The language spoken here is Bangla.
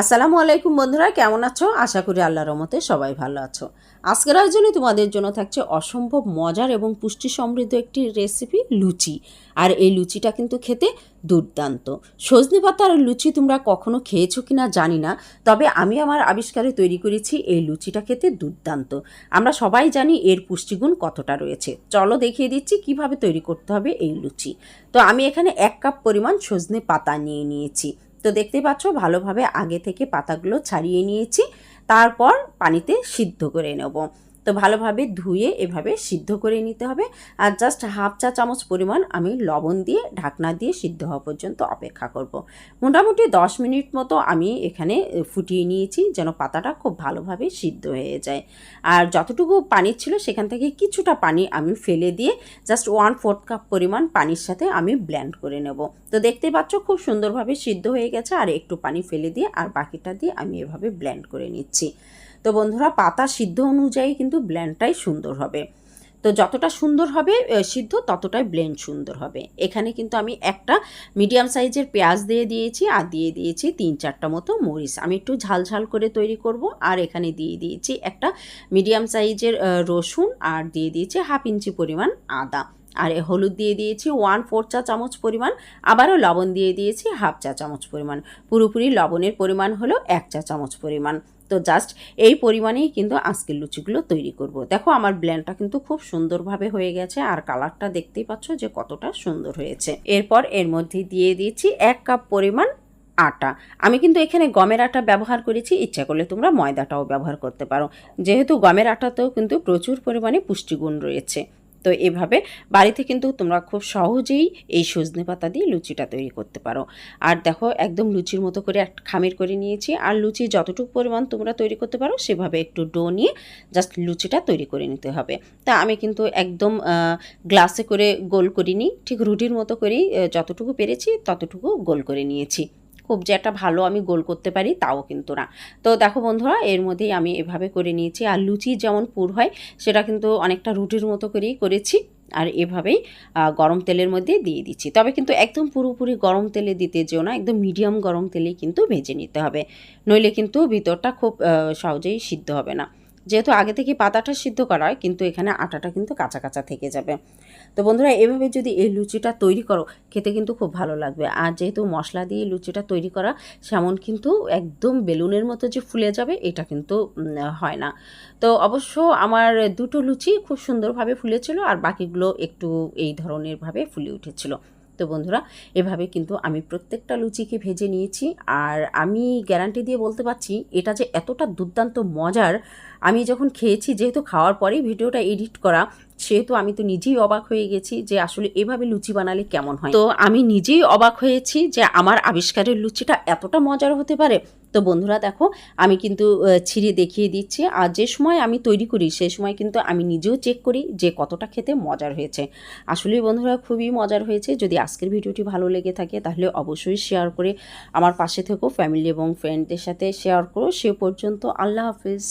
আসসালামু আলাইকুম বন্ধুরা, কেমন আছো? আশা করি আল্লাহর রহমতে সবাই ভালো আছো। আজকের আয়োজনে তোমাদের জন্য থাকছে অসম্ভব মজার এবং পুষ্টি সমৃদ্ধ একটি রেসিপি, লুচি। আর এই লুচিটা কিন্তু খেতে দুর্দান্ত। সজনে পাতার লুচি তোমরা কখনো খেয়েছো কি না জানি না, তবে আমি আমার আবিষ্কারে তৈরি করেছি এই লুচিটা খেতে দুর্দান্ত। আমরা সবাই জানি এর পুষ্টিগুণ কতটা রয়েছে। চলো দেখিয়ে দিচ্ছি কীভাবে তৈরি করতে হবে এই লুচি। তো আমি এখানে এক কাপ পরিমাণ সজনে পাতা নিয়ে নিয়েছি। তো দেখতে পাচ্ছ ভালোভাবে আগে থেকে পাতাগুলো ছাড়িয়ে নিয়েছি। তারপর পানিতে সিদ্ধ করে নেব। তো ভালোভাবে ধুয়ে এভাবে সিদ্ধ করে নিতে হবে। আর জাস্ট হাফ চা চামচ পরিমাণ আমি লবণ দিয়ে ঢাকনা দিয়ে সিদ্ধ হওয়া পর্যন্ত অপেক্ষা করব। মোটামুটি দশ মিনিট মতো আমি এখানে ফুটিয়ে নিয়েছি যেন পাতাটা খুব ভালোভাবে সিদ্ধ হয়ে যায়। আর যতটুকু পানি ছিল সেখান থেকে কিছুটা পানি আমি ফেলে দিয়ে জাস্ট ওয়ান ফোর্থ কাপ পরিমাণ পানির সাথে আমি ব্ল্যান্ড করে নেব। তো দেখতে পাচ্ছ খুব সুন্দরভাবে সিদ্ধ হয়ে গেছে। আর একটু পানি ফেলে দিয়ে আর বাকিটা দিয়ে আমি এভাবে ব্ল্যান্ড করে নিচ্ছি। তো বন্ধুরা, পাতা সিদ্ধ অনুযায়ী কিন্তু ব্ল্যান্ডটাই সুন্দর হবে। তো যতটা সুন্দর হবে সিদ্ধ, ততটাই ব্লেন্ড সুন্দর হবে। এখানে কিন্তু আমি একটা মিডিয়াম সাইজের পেঁয়াজ দিয়ে দিয়েছি আর দিয়ে দিয়েছি তিন চারটা মতো মরিচ। আমি একটু ঝাল ঝাল করে তৈরি করব আর এখানে দিয়ে দিয়েছি একটা মিডিয়াম সাইজের রসুন আর দিয়ে দিয়েছি হাফ ইঞ্চি পরিমাণ আদা। আর হলুদ দিয়ে দিয়েছি ওয়ান ফোর চা চামচ পরিমাণ, আবারও লবণ দিয়ে দিয়েছি হাফ চা চামচ পরিমাণ। পুরোপুরি লবণের পরিমাণ হলো এক চা চামচ পরিমাণ। তো জাস্ট এই পরিমাণেই কিন্তু আজকের লুচিগুলো তৈরি করব। দেখো আমার ব্ল্যান্ডটা কিন্তু খুব সুন্দরভাবে হয়ে গেছে আর কালারটা দেখতেই পাচ্ছ যে কতটা সুন্দর হয়েছে। এরপর এর মধ্যে দিয়ে দিয়েছি এক কাপ পরিমাণ আটা। আমি কিন্তু এখানে গমের আটা ব্যবহার করেছি, ইচ্ছা করলে তোমরা ময়দাটাও ব্যবহার করতে পারো। যেহেতু গমের আটাতেও কিন্তু প্রচুর পরিমাণে পুষ্টিগুণ রয়েছে। তো এভাবে বাড়িতে কিন্তু তোমরা খুব সহজেই এই সজনে পাতা দিয়ে লুচিটা তৈরি করতে পারো। আর দেখো, একদম লুচির মতো করে একটা খামির করে নিয়েছি। আর লুচি যতটুকু পরিমাণ তোমরা তৈরি করতে পারো, সেভাবে একটু ডো নিয়ে জাস্ট লুচিটা তৈরি করে নিতে হবে। তা আমি কিন্তু একদম গ্লাসে করে গোল করিনি। ঠিক রুটির মতো করেই যতটুকু পেরেছি, ততটুকু গোল করে নিয়েছি। খুব যে একটা ভালো আমি গোল করতে পারি তাও কিন্তু না। তো দেখো বন্ধুরা, এর মধ্যেই আমি এভাবে করে নিয়েছি। আর লুচি যেমন পুর হয়, সেটা কিন্তু অনেকটা রুটির মতো করেই করেছি। আর এভাবেই গরম তেলের মধ্যে দিয়ে দিচ্ছি। তবে কিন্তু একদম পুরোপুরি গরম তেলে দিতে যেও না, একদম মিডিয়াম গরম তেলেই কিন্তু ভেজে নিতে হবে। নইলে কিন্তু ভিতরটা খুব সহজেই সিদ্ধ হবে না। যেহেতু আগে থেকে পাতাটা সিদ্ধ করা হয়, কিন্তু এখানে আটাটা কিন্তু কাঁচা কাঁচা থেকে যাবে। তো বন্ধুরা, এভাবে যদি এই লুচিটা তৈরি করো, খেতে কিন্তু খুব ভালো লাগবে। আর যেহেতু মশলা দিয়ে লুচিটা তৈরি করা, সেমন কিন্তু একদম বেলুনের মতো যে ফুলে যাবে, এটা কিন্তু হয় না। তো অবশ্য আমার দুটো লুচি খুব সুন্দরভাবে ফুলেছিল, আর বাকিগুলো একটু এই ধরনের ভাবে ফুলে উঠেছিল। তো বন্ধুরা, এভাবে কিন্তু আমি প্রত্যেকটা লুচিকে ভেজে নিয়েছি। আর আমি গ্যারান্টি দিয়ে বলতে পারছি, এটা যে এতটা দুর্দান্ত মজার, আমি যখন খেয়েছি, যেহেতু খাওয়ার পরেই ভিডিওটা এডিট করা সেহেতু আমি তো নিজেই অবাক হয়ে গেছি যে আসলে এভাবে লুচি বানালে কেমন হয়। তো আমি নিজেই অবাক হয়েছি যে আমার আবিষ্কারের লুচিটা এতটা মজার হতে পারে। তো বন্ধুরা দেখো, আমি কিন্তু ছিঁড়ে দেখিয়ে দিচ্ছি। আর যে সময় আমি তৈরি করি সেই সময় কিন্তু আমি নিজেও চেক করি যে কতটা খেতে মজার হয়েছে। আসলে বন্ধুরা খুবই মজার হয়েছে। যদি আজকের ভিডিওটি ভালো লেগে থাকে, তাহলে অবশ্যই শেয়ার করে আমার পাশে থেকো ফ্যামিলি এবং ফ্রেন্ডদের সাথে শেয়ার করো। সে পর্যন্ত আল্লাহ হাফিজ।